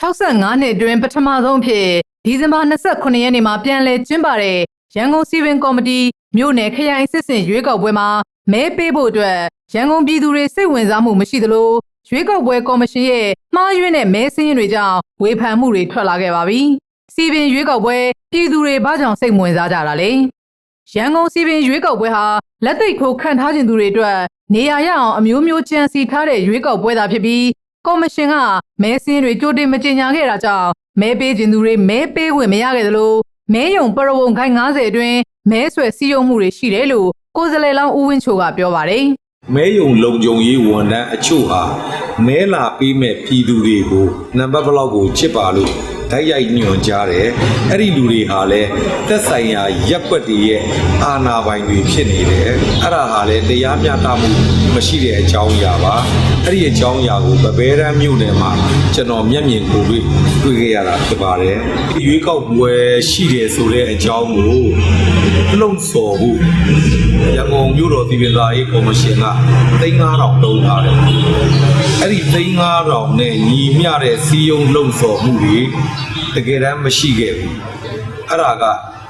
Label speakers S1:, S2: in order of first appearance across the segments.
S1: 65နှစ်အတွင်းပထမဆုံးအဖြစ်ဒီဇင်ဘာ29ရက်နေ့မှာပြန်လည်ကျင်းပတဲ့ရန်ကုန်စီပင်ကော်မတီမြို့နယ်ခရိုင်စစ်စင်ရွေးကောက်ပွဲမှာမဲပေးဖို့အတွက်ရန်ကုန်ပြည်သူတွေစိတ်ဝင်စားမှုမရှိသလိုရွေးကောက်ပွဲကော်မရှင်ရဲ့မှားယွင်းတဲ့မဲစင်းတွေကြောင့်ဝေဖန်မှုတွေထွက်လာခဲ့ပါပြီ။စီပင်ရွေးကောက်ပွဲပြည်သူတွေဘာကြောင့်စိတ်ဝင်စားကြတာလဲ။ရန်ကုန်စီပင်ရွေးကောက်ပွဲဟာလက်သိပ်ခိုးခံထားခြင်းသူတွေအတွက်နေရာရအောင်အမျိုးမျိုးကြံစီထားတဲ့ရွေးကောက်ပွဲသာဖြစ်ပြီး ကော်မရှင်ကမဲစင်းတွေကြိုတင်မကြေညာခဲ့တာကြောင့်မဲပေးခြင်းသူတွေမဲပေးခွင့်မရခဲ့သလိုမဲယုံပရဝုံခိုင်90အတွင်းမဲဆွယ်စည်းရုံးမှုတွေရှိတယ်လို့ကိုယ်စားလှယ်လောင်းဦးဝင်းချိုကပြောပါတယ်
S2: မဲယုံလုံခြုံရေးဝန်ထမ်းအချို့ဟာမဲလာပေးမဲ့ပြည်သူတွေကိုနံပါတ်ဘလောက်ကိုချစ်ပါလို့ ဓာတ်ရိုက်ညွှန်ကြားတယ်အဲ့ဒီလူတွေဟာလည်းသက်ဆိုင်ရာရက်ွက်တွေရဲ့အာဏာပိုင်တွေဖြစ်နေတယ်အဲ့ဒါဟာလည်းတရားမျှတမှုမရှိတဲ့အကြောင်းအရာပါအဲ့ဒီအကြောင်းအရာကိုဗဘဲရန်မြို့နယ်မှာကျွန်တော်မျက်မြင်ကိုယ်တွေ့တွေ့ခဲ့ရတာဖြစ်ပါတယ်ရွေးကောက်ပွဲရှိတယ်ဆိုတဲ့အကြောင်းကို လုံဆော်ဖို့ရန်ကုန်မြို့တော်ပြည်ပသားရေးကော်မရှင်က3500တုံးထားတယ်။အဲ့ဒီ3500နဲ့ညီမျှတဲ့စီယုံလုံဆော်မှုတွေတကယ်တမ်းမရှိခဲ့ဘူး။အဲ့ဒါက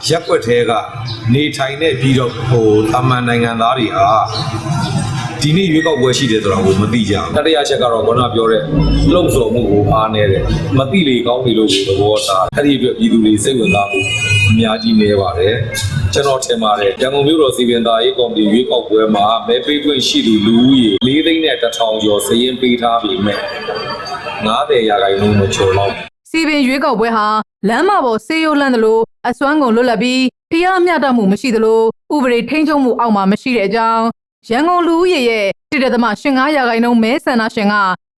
S2: ရက်ွက်သေးကနေထိုင်တဲ့ပြည်တော်ဟိုတာမန်နိုင်ငံသားတွေဟာ ဒီနေ့ရွေးကောက်ပွဲရှိတယ်ဆိုတော့ကိုမသိကြဘူး။တတိယချက်ကတော့ခေါင်းကပြောတဲ့လုံဆော်မှုကိုအားနေတယ်။မသိလေကောင်းနေလို့သဘောထား။အဲ့ဒီအတွက်ပြည်သူတွေစိတ်ဝင်စားမှုအများကြီးနေပါတယ်။ကျွန်တော်ထင်ပါတယ်ရန်ကုန်မြို့တော်စီပင်သားရေးကော်မတီရွေးကောက်ပွဲမှာမဲပေးခွင့်ရှိသူလူဦးရေ၄သိန်းနဲ့တစ်ထောင်ကျော်စည်ရင်ပေးထားပြီမဲ့90ရာခိုင်နှုန်းမကျော်တော့
S1: စီပင်ရွေးကောက်ပွဲဟာလမ်းမပေါ်ဆေးရုံးလန့်သလိုအစွမ်းကုန်လွတ်လပ်ပြီးတရားမျှတမှုမရှိသလိုဥပဒေထိန်းချုပ်မှုအောက်မှာမရှိတဲ့အကြောင်း ရန်ကုန်လူဦးရေရဲ့1.85ရာခိုင်နှုန်းမဲဆန္ဒရှင်က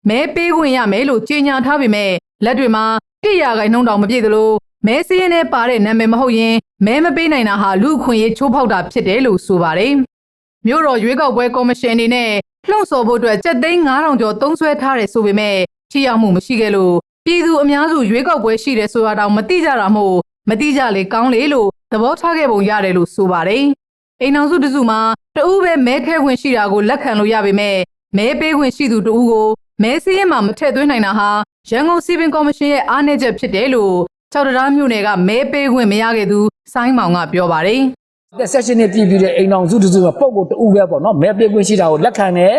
S1: မဲပေးခွင့်ရမယ်လို့ကြေညာထားပေမဲ့လက်တွေမှာ1ရာခိုင်နှုန်းတောင်မပြည့်သလိုမဲစည်းရင်းနဲ့ပါတဲ့နာမည်မဟုတ်ရင်မဲမပေးနိုင်တာဟာလူအခွင့်အရေးချိုးဖောက်တာဖြစ်တယ်လို့ဆိုပါတယ်။မြို့တော်ရွေးကောက်ပွဲကော်မရှင်အနေနဲ့လှုံ့ဆော်ဖို့အတွက်စက်သိန်း9000ကျော်သုံးစွဲထားတယ်ဆိုပေမဲ့ထိရောက်မှုမရှိခဲ့လို့ပြည်သူအများစုရွေးကောက်ပွဲရှိတယ်ဆိုတာတောင်မသိကြတာမို့မသိကြလေကောင်းလေလို့သဘောထားခဲ့ပုံရတယ်လို့ဆိုပါတယ်။ အိမ်အောင်စုတစုမှာတဦးပဲမဲခဲခွင့်ရှိတာကိုလက်ခံလို့ရပေမဲ့မဲပေးခွင့်ရှိသူတဦးကိုမဲစည်းရင်မှာမထည့်သွင်းနိုင်တာဟာရန်ကုန်စီပင်ကော်မရှင်ရဲ့အားနည်းချက်ဖြစ်တယ်လို့ချောက်တရားမြို့နယ်ကမဲပေးခွင့်မရခဲ့သူစိုင်းမောင်ကပြောပါတယ်။
S3: တက်ဆက်ရှင်နဲ့ပြည်ပြီးတဲ့အိမ်အောင်စုတစုကပုံကိုတူပဲပေါ့နော်မဲပြခွင့်ရှိတာကိုလက်ခံတယ်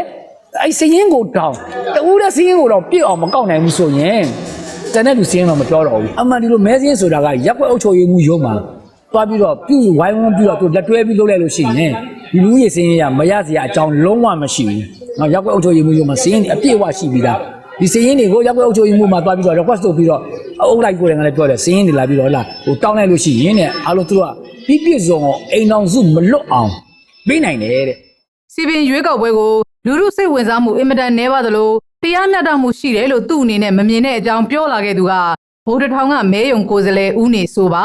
S3: အဲ့စရင်ကိုတောင်းတူတဲ့စရင်ကိုတော့ပြည့်အောင်မကောက်နိုင်ဘူးဆိုရင်တန်တဲ့လူစရင်တော့မပြောတော့ဘူးအမှန်ဒီလိုမဲစရင်ဆိုတာကရက်ွက်အုပ်ချုပ်ရေးမှုရုံးမှာ သွားပြီးတော့ပြုဝိုင်းဝန်းပြီးတော့သူလက်တွဲပြီးလုပ်လိုက်လို့ရှိရင်ဒီလူကြီးစရင်ရမရစရာအကြောင်းလုံးဝမရှိဘူးနော်ရက်ွက်အုပ်ချုပ်ရေးမှုရုံးမှာစရင်အပြည့်အဝရှိပြီးသားဒီစရင်တွေကိုရက်ွက်အုပ်ချုပ်ရေးမှုမှာသွားပြီးတော့ request လုပ်ပြီးတော့အုပ်လိုက်ကိုယ်တိုင်ကလည်းပြောတယ်စရင်တွေလာပြီးတော့လာဟိုတောင်းလိုက်လို့ရှိရင်တဲ့အားလုံးသူတို့ကပြီးပြည့်စုံအောင်အိမ်အောင်စုမလွတ်အောင်ပေးနိုင်တယ်တဲ့
S1: စီပင်ရွေးကောက်ပွဲကိုလူမှုစိတ်ဝင်စားမှုအင်မတန်နည်းပါသလိုတရားမျှတမှုရှိတယ်လို့သူ့အနေနဲ့မမြင်တဲ့အကြောင်းပြောလာခဲ့သူကဗိုလ်တထောင်ကမဲယုံကိုယ်စားလှယ်ဦးနေဆိုပါ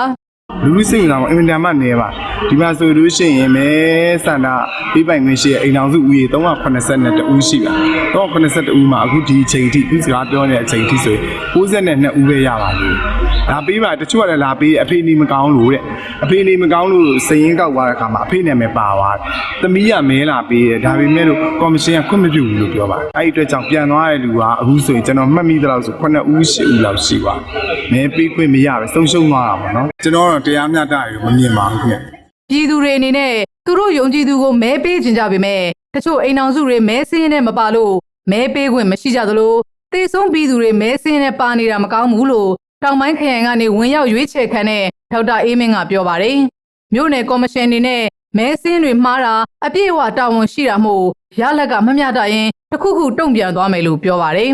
S4: လူလူစိတ်ဝင်စားမှုအင်မတန်မှနေပါဒီမှာဆိုလို့ရှိရင်မဲဆန္ဒပေးပိုင်ခွင့်ရှိတဲ့အိမ်အောင်စုဦးရေ382ဦးရှိပါ382ဦးမှာအခုဒီအချိန်ထိဒီစကားပြောနေတဲ့အချိန်ထိဆိုရင်62ဦးပဲရပါလို့ဒါပေးပါတချို့ကလည်းလာပေးအဖေနေမကောင်းလို့တဲ့အဖေနေမကောင်းလို့စည်ရင်ကောက်သွားတဲ့အခါမှာအဖေနာမည်ပါသွားတယ်သမီးကမဲလာပေးတယ်ဒါပေမဲ့လို့ကော်မရှင်ကခွင့်မပြုဘူးလို့ပြောပါတယ်အဲ့ဒီအတွက်ကြောင့်ပြန်သွားတဲ့လူကအခုဆိုရင်ကျွန်တော်မှတ်မိသလောက်ဆို9ဦး10ဦးလောက်ရှိပါမဲပေးခွင့်မရပဲဆုံးရှုံးသွားတာပေါ့နော်ကျွန်တော်တော့တရားမျှတရမမြင်ပါဘူးခင်ဗျ
S1: ပြည်သူတွေအနေနဲ့သူတို့ယုံကြည်သူကိုမဲပေးခြင်းကြပေမဲ့တချို့အိမ်အောင်စုတွေမဲစင်းနဲ့မပါလို့မဲပေးခွင့်မရှိကြသလိုတေဆုံးပြည်သူတွေမဲစင်းနဲ့ပါနေတာမကောင်းဘူးလို့တောင်ပိုင်းခရိုင်ကနေဝင်ရောက်ရွေးချယ်ခံတဲ့ဒေါက်တာအေးမင်းကပြောပါတယ်မြို့နယ်ကော်မရှင်အနေနဲ့မဲစင်းတွေမှားတာအပြည့်အဝတာဝန်ရှိတာမို့ရလက်ကမမျှတရင်တစ်ခုခုတုံ့ပြန်သွားမယ်လို့ပြောပါတယ်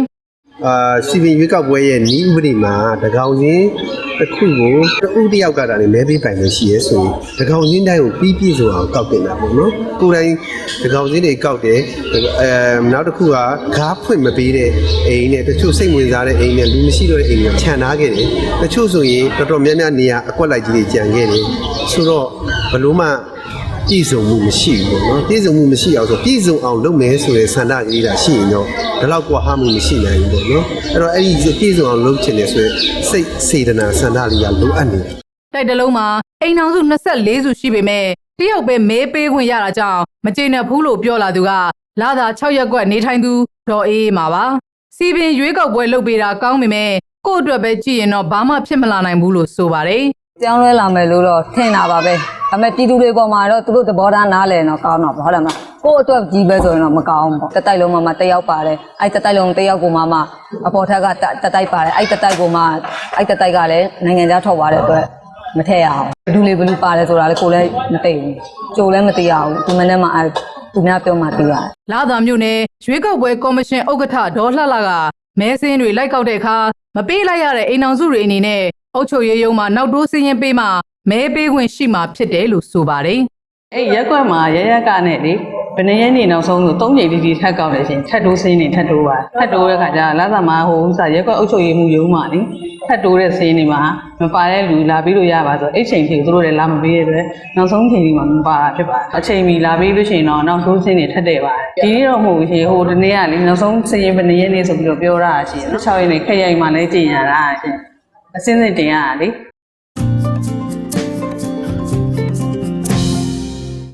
S5: အာစီပင်ရွေးကောက်ပွဲရဲ့ဤဥပဒေမှာတကောင်ချင်းတစ်ခုကိုတဦးတစ်ယောက်ကတာနေမဲပေးပိုင်လို့ရှိရဲဆိုရင်တကောင်ချင်းတိုင်းကိုပြီးပြည့်စုံအောင်ကောက်တင်တာပေါ့နော်ကိုယ်တိုင်တကောင်ချင်းတွေကောက်တယ်အဲနောက်တစ်ခုကဂါးဖွင့်မပေးတဲ့အိမ်နဲ့တချို့စိတ်ဝင်စားတဲ့အိမ်နဲ့လူမရှိတော့တဲ့အိမ်တွေခြံထားခဲ့တယ်တချို့ဆိုရင်တော်တော်များများနေရာအကွက်လိုက်ကြီးတွေကြံခဲ့တယ်ဆိုတော့ဘလို့မှ ပြည့်စုံမှုမရှိဘူးပေါ့နော်ပြည့်စုံမှုမရှိအောင်ဆိုပြည့်စုံအောင်လုပ်မယ်ဆိုတဲ့ဆန္ဒကလေးတာရှိရင်တော့ဒီလောက်ကွာဟမှုမရှိနိုင်ဘူးပေါ့နော်အဲ့တော့အဲ့ဒီပြည့်စုံအောင်လုပ်ချင်တယ်ဆိုရင်စိတ်စေတနာဆန္ဒလေးကလိုအပ်နေတယ်
S1: တိုက်တလုံးမှာအိမ်အောင်စု24စုရှိပေမဲ့တယောက်ပဲမဲပေးခွင့်ရတာကြောင့်မကျေနပ်ဘူးလို့ပြောလာသူကလာသာ6ရက်ကွက်နေထိုင်သူဒေါ်အေးအေးမှာပါစီပင်ရွေးကောက်ပွဲလုပ်ပေးတာကောင်းပေမဲ့ကိုယ့်အတွက်ပဲကြည့်ရင်တော့ဘာမှဖြစ်မလာနိုင်ဘူးလို့ဆိုပါတယ်
S6: ကြောင်းလဲလာမယ်လို့တော့ထင်တာပါပဲ ဒါပေမဲ့ပြည်သူတွေပေါ်မှာတော့သူတို့သဘောထားနားလည်တော့ကောင်းတော့ပေါ့ဟုတ်တယ်မလားကိုယ့်အတွက်ကြီးပဲဆိုရင်တော့မကောင်းဘူးပေါ့တက်တိုက်လုံးမှာမှတက်ရောက်ပါတယ်အဲ့တက်တိုက်လုံးတက်ရောက်ကိုမှမှအပေါ်ထက်ကတက်တိုက်ပါတယ်အဲ့တက်တိုက်ကိုမှအဲ့တက်တိုက်ကလည်းနိုင်ငံခြားထွက်သွားတဲ့အတွက်မထည့်ရအောင်ဘယ်သူလေးဘယ်လူပါတယ်ဆိုတာလည်းကိုယ်လည်းမသိဘူးကြိုလည်းမသိရဘူးဒီမနေ့မှအဲ့သူများပြောမှသိရတယ်
S1: လာသာမြို့နယ်ရွေးကောက်ပွဲကော်မရှင်ဥက္ကဋ္ဌဒေါ်လှလှကမဲစင်းတွေလိုက်ကောက်တဲ့အခါမပေးလိုက်ရတဲ့အိမ်အောင်စုတွေအနေနဲ့အုပ်ချုပ်ရေးရုံးမှာနောက်တိုးစည်းရင်ပေးမှ မဲပေးခွင့်ရှိမှဖြစ်တယ်လို့ဆိုပါတယ်
S7: အဲ့ရက်ကွက်မှာရရက်ကနဲ့လေဘယ်နှစ်ရက်နေနောက်ဆုံးဆို၃ချိန်တိတိထက်ကောက်တယ်ရှင်ထက်တိုးစင်းနေထက်တိုးပါထက်တိုးတဲ့ခါကျလာသာမှာဟိုဥစားရက်ကွက်အုပ်ချုပ်ရေးမှုရုံးမှာလေထက်တိုးတဲ့စင်းတွေမှာမပါတဲ့လူလာပြီးလို့ရပါဆိုအဲ့ချိန်ထိသူတို့လည်းလာမပေးရတဲ့အတွက်နောက်ဆုံးချိန်ဒီမှာမပါတာဖြစ်ပါတယ်အချိန်မီလာပေးလို့ရှိရင်တော့နောက်တိုးစင်းတွေထက်တယ်ပါတယ်ဒီနေ့တော့မဟုတ်ဘူးရှင်ဟိုဒီနေ့ကလေနောက်ဆုံးစင်းရင်ဘယ်နှစ်ရက်နေဆိုပြီးတော့ပြောတာရှင်6ရက်နေခက်ရိုင်မှာလည်းကြင်ရတာရှင်အစင်းစင်တင်ရတာလေ